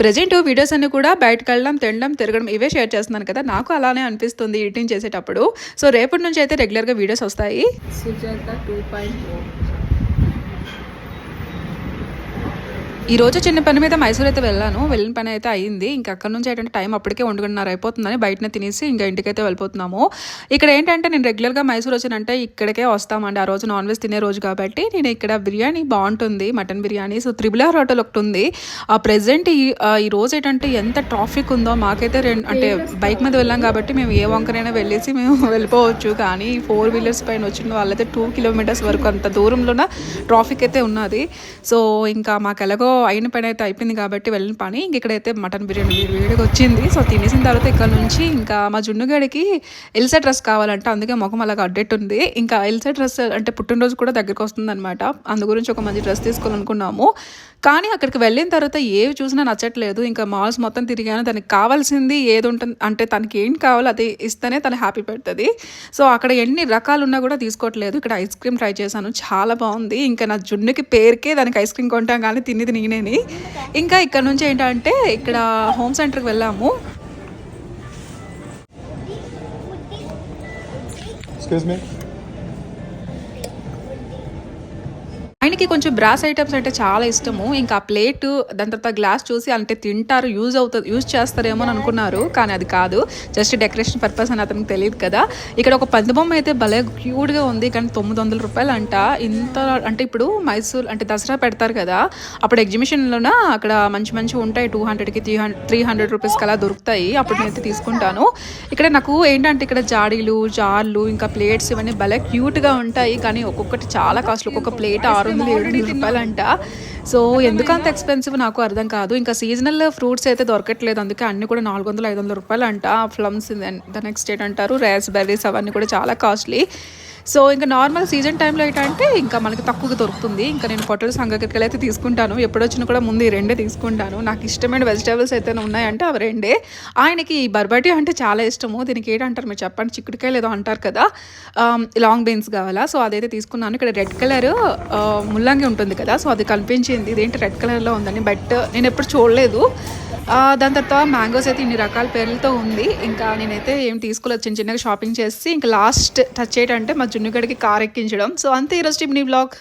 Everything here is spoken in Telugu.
ప్రజెంట్ వీడియోస్ అన్ని కూడా బయటకు వెళ్ళడం తినడం తిరగడం ఇవే షేర్ చేస్తున్నాను కదా. నాకు అలానే అనిపిస్తుంది ఎడిటింగ్ చేసేటప్పుడు. సో రేపటి నుంచి అయితే రెగ్యులర్గా వీడియోస్ వస్తాయి. సుజాత టూ పాయింట్ ఈ రోజు చిన్న పని మీద మైసూర్ అయితే వెళ్ళాను. వెళ్ళిన పని అయితే అయింది. ఇంకా అక్కడ నుంచి ఏంటంటే టైం అప్పటికే వండుకున్నర అయిపోతుందని బయటనే తినేసి ఇంకా ఇంటికైతే వెళ్ళిపోతున్నాము. ఇక్కడ ఏంటంటే నేను రెగ్యులర్గా మైసూర్ వచ్చానంటే ఇక్కడికే వస్తామండి. ఆ రోజు నాన్ వెజ్ తినే రోజు కాబట్టి నేను ఇక్కడ బిర్యానీ బాగుంటుంది mutton biryani. So triple R hotel ఒకటి ఉంది. ఆ ప్రెసెంట్ ఈ ఈ రోజు ఏంటంటే ఎంత ట్రాఫిక్ ఉందో మాకైతే రెండు అంటే బైక్ మీద వెళ్ళాం కాబట్టి మేము ఏ వంకనైనా వెళ్ళేసి మేము వెళ్ళిపోవచ్చు. కానీ ఫోర్ వీలర్స్ పైన వచ్చిన వాళ్ళైతే టూ కిలోమీటర్స్ వరకు అంత దూరంలోన ట్రాఫిక్ అయితే ఉన్నది. సో ఇంకా మాకు ఎలాగో అయిన పని అయితే అయిపోయింది కాబట్టి వెళ్ళిన పని. ఇంక ఇక్కడైతే మటన్ బిర్యానీ వేడిగా వచ్చింది. సో తినేసిన తర్వాత ఇక్కడ నుంచి ఇంకా మా జున్నుగాడికి ఎల్సా డ్రెస్ కావాలంటే. అందుకే ముఖం అలాగ అడ్డెట్ ఉంది. ఇంకా ఎల్సా డ్రెస్ అంటే పుట్టినరోజు కూడా దగ్గరకు వస్తుంది అనమాట అందు గురించి ఒక మంచి డ్రెస్ తీసుకోవాలనుకున్నాము. కానీ అక్కడికి వెళ్ళిన తర్వాత ఏవి చూసినా నచ్చట్లేదు. ఇంకా మాల్స్ మొత్తం తిరిగాను. తనకి కావాల్సింది ఏది ఉంటుంది అంటే తనకి ఏం కావాలో అది ఇస్తేనే తను హ్యాపీ పెడుతుంది. సో అక్కడ ఎన్ని రకాలు ఉన్నా కూడా తీసుకోవట్లేదు. ఇక్కడ ఐస్ క్రీమ్ ట్రై చేశాను. చాలా బాగుంది. ఇంకా నా జున్నుకి పేరుకే దానికి ఐస్ క్రీమ్ కొంటాం కానీ తిని తిని నేనేని ఇంకా ఇక్కడ నుంచి ఏంటంటే ఇక్కడ హోమ్ సెంటర్కి వెళ్ళాము Excuse me. ఆయనకి కొంచెం బ్రాస్ ఐటమ్స్ అంటే చాలా ఇష్టము. ఇంకా ఆ ప్లేట్ దాని తర్వాత గ్లాస్ చూసి అంటే తింటారు యూజ్ అవుతుంది యూజ్ చేస్తారేమో అని అనుకున్నారు. కానీ అది కాదు. జస్ట్ డెకరేషన్ పర్పస్ అని అతనికి తెలియదు కదా. ఇక్కడ ఒక పంది బొమ్మ అయితే భలే క్యూట్గా ఉంది. కానీ తొమ్మిది వందల రూపాయలు అంట ఇంత అంటే ఇప్పుడు మైసూర్ అంటే దసరా పెడతారు కదా. అప్పుడు ఎగ్జిబిషన్లోన అక్కడ మంచి మంచి ఉంటాయి. టూ హండ్రెడ్కి త్రీ హండ్రెడ్ త్రీ హండ్రెడ్ రూపీస్కి అలా దొరుకుతాయి. అప్పుడు నేనైతే తీసుకుంటాను. ఇక్కడ నాకు ఏంటంటే ఇక్కడ జాడీలు జార్లు ఇంకా ప్లేట్స్ ఇవన్నీ భలే క్యూట్గా ఉంటాయి. కానీ ఒక్కొక్కటి చాలా కాస్ట్ ఒక్కొక్క ప్లేట్ ఆరు వందలు ఏడు వందల రూపాయలు అంట సో ఎందుకు అంత ఎక్స్పెన్సివ్ నాకు అర్థం కాదు. ఇంకా సీజనల్ ఫ్రూట్స్ అయితే దొరకట్లేదు. అందుకే అన్ని కూడా నాలుగు వందలు ఐదు వందల రూపాయలు అంట. ఫ్లమ్స్ ద నెక్స్ట్ ఏంటంటారు? రాస్బెర్రీస్ అవన్నీ కూడా చాలా కాస్ట్లీ సో ఇంకా నార్మల్ సీజన్ టైంలో ఏంటంటే ఇంకా మనకి తక్కువగా దొరుకుతుంది. ఇంకా నేను పొట్టలు సంగకరికలు అయితే తీసుకుంటాను. ఎప్పుడొచ్చినా కూడా ముందు ఈ రెండే తీసుకుంటాను. నాకు ఇష్టమైన వెజిటేబుల్స్ అయితే ఉన్నాయంటే అవి రెండే. ఆయనకి ఈ బర్బటి అంటే చాలా ఇష్టము. దీనికి ఏంటంటారు మీరు చెప్పండి. చిక్కుడుకాయలు ఏదో అంటారు కదా. లాంగ్ బీన్స్ కావాలా? సో అదైతే తీసుకున్నాను. ఇక్కడ రెడ్ కలర్ ముల్లంగి ఉంటుంది కదా. సో అది కనిపించింది. ఇదేంటి రెడ్ కలర్లో ఉందని. బట్ నేను ఎప్పుడు చూడలేదు. దాని తర్వాత మ్యాంగోస్ అయితే ఇన్ని రకాల పేర్లతో ఉంది. ఇంకా నేనైతే ఏం తీసుకోలేదు. చిన్న చిన్నగా షాపింగ్ చేసి ఇంకా లాస్ట్ టచ్ చేయటంటే మా జున్నుగడికి కార్ ఎక్కించడం సో అంతే ఈరోజు నీ బ్లాగ్.